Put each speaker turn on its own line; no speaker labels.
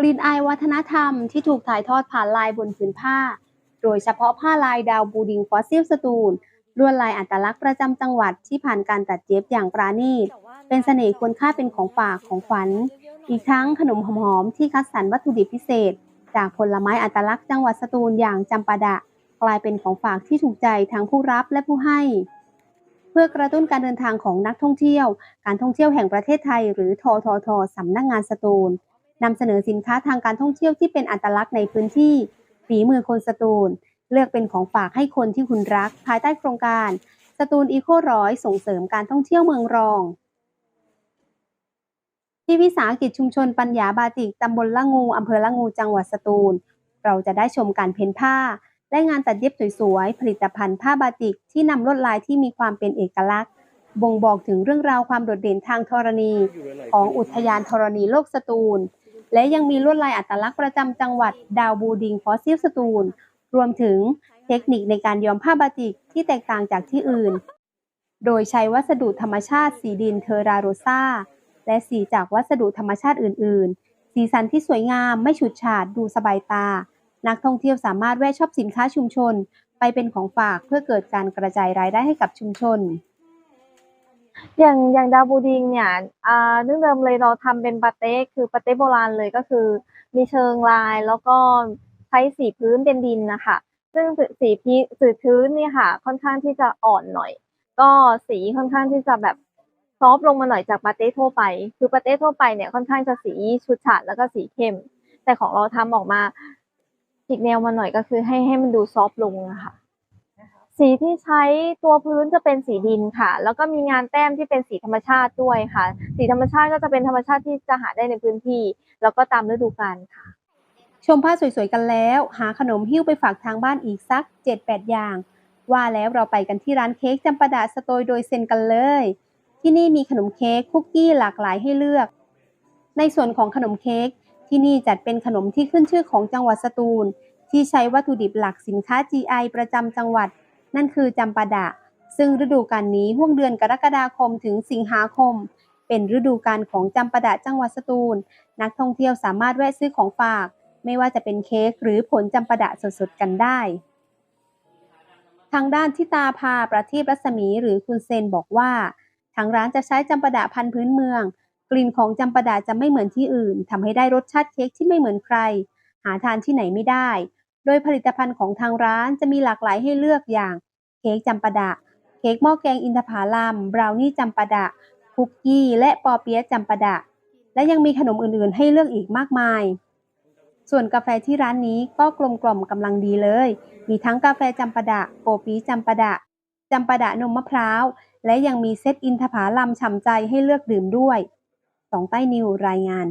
กลิ่นอายวัฒนธรรมที่ถูกถ่ายทอดผ่านลายบนผืนผ้า โดยเฉพาะผ้าลายดาวบูดิงฟอสซิลสตูลลวดลายอัตลักษณ์ประจำจังหวัดที่ผ่านการตัดเย็บอย่างปราณีต เป็นเสน่ห์ควรค่าเป็นของฝากของขวัญ อีกทั้งขนมหอมๆที่คัดสรรวัตถุดิบพิเศษ จากผลไม้อัตลักษณ์จังหวัดสตูลอย่างจำปาดะ กลายเป็นของฝากที่ถูกใจทั้งผู้รับและผู้ให้ เพื่อกระตุ้นการเดินทางของนักท่องเที่ยว การท่องเที่ยวแห่งประเทศไทย หรือทททสำนักงานสตูล นำเสนอสินค้าทางการท่องเที่ยวที่เป็นอัตลักษณ์ในพื้นที่ฝีมือคนสตูล เลือกเป็นของฝากให้คนที่คุณรัก ภายใต้โครงการสตูลอีโคร้อยส่งเสริมการท่องเที่ยวเมืองรอง ที่วิสาหกิจชุมชนปัญญาบาติกตำบลละงูอำเภอละงูจังหวัดสตูล เราจะได้ชมการเพ้นผ้า และงานตัดเย็บสวยๆผลิตภัณฑ์ผ้าบาติกที่นำลวดลายที่มีความเป็นเอกลักษณ์ บ่งบอกถึงเรื่องราวความโดดเด่นทางธรณี ของอุทยานธรณีโลกสตูล และยังมีลวดลายอัตลักษณ์ประจำจังหวัดดาวบูดิงฟอสซิลสตูล รวมถึงเทคนิคในการย้อมผ้าบาติกที่แตกต่างจากที่อื่น โดยใช้วัสดุธรรมชาติสีดินเทอราโรซาและสีจากวัสดุธรรมชาติอื่น ๆ สีสันที่สวยงามไม่ฉูดฉาดดูสบายตา นักท่องเที่ยวสามารถแวะชอบสินค้าชุมชน ไปเป็นของฝากเพื่อเกิดการกระจายรายได้ให้กับชุมชน
อย่างอย่างดาวบูดิงเนี่ยอ่าเรื่องเดิมเลยเราทำเป็นปาเต้คือปาเต้โบราณเลยก็คือ มีเชิงลายแล้วก็ใช้สีพื้นเป็นดินนะคะซึ่งสีพีสีพื้นนี่ค่ะ ค่อนข้างที่จะอ่อนหน่อย ก็สีค่อนข้างที่จะแบบซอฟลงมาหน่อยจากปาเต้ทั่วไป คือปาเต้ทั่วไปเนี่ยค่อนข้างจะสีชุดฉาดแล้วก็สีเข้ม แต่ของเราทำออกมาอีกแนวมาหน่อยก็คือให้ให้มันดูซอฟลงนะคะ สีที่ใช้ตัวพื้นจะเป็นสีดินค่ะ แล้วก็มีงานแต้มที่เป็นสีธรรมชาติด้วยค่ะ สีธรรมชาติก็จะเป็นธรรมชาติที่จะหาได้ในพื้นที่ แล้วก็ตามฤดูกาลค่ะ
ชมผ้าสวยๆกันแล้ว หาขนมหิ้วไปฝากทางบ้านอีกสัก 7-8 อย่าง ว่าแล้วเราไปกันที่ร้านเค้กจำปาดาสโตยโดยเซนกันเลย ที่นี่มีขนมเค้กคุกกี้หลากหลายให้เลือก ในส่วนของขนมเค้กที่นี่จัดเป็นขนมที่ขึ้นชื่อของจังหวัดสตูล ที่ใช้วัตถุดิบหลักสินค้า GI ประจำจังหวัด นั่นคือจำปาดะ ซึ่งฤดูกาลนี้ห่วงเดือนกรกฎาคมถึงสิงหาคม เป็นฤดูกาลของจำปาดะจังหวัดสตูล นักท่องเที่ยวสามารถแวะซื้อของฝาก ไม่ว่าจะเป็นเค้กหรือผลจำปาดะสดๆกันได้ ทางด้านทิตาภาประทีปรัศมีหรือคุณเซนบอกว่าทางร้านจะใช้จำปาดะพันธุ์พื้นเมือง กลิ่นของจำปาดะจะไม่เหมือนที่อื่นทำให้ได้รสชาติเค้กที่ไม่เหมือนใคร หาทานที่ไหนไม่ได้ โดยผลิตภัณฑ์ของทางร้านจะมีหลากหลายให้เลือกอย่าง เค้กจำปาดะ เค้กหม้อแกงอินทผลัม บราวนี่จำปาดะ คุกกี้ และปอเปี๊ยะจำปาดะ และยังมีขนมอื่นๆ ให้เลือกอีกมากมาย ส่วนกาแฟที่ร้านนี้ก็กลมกล่อมกำลังดีเลย มีทั้งกาแฟจำปาดะ โกปีจำปาดะจำปาดะนมมะพร้าว และยังมีเซตอินทผลัมฉ่ำใจให้เลือกดื่มด้วยสองใต้นิวรายงาน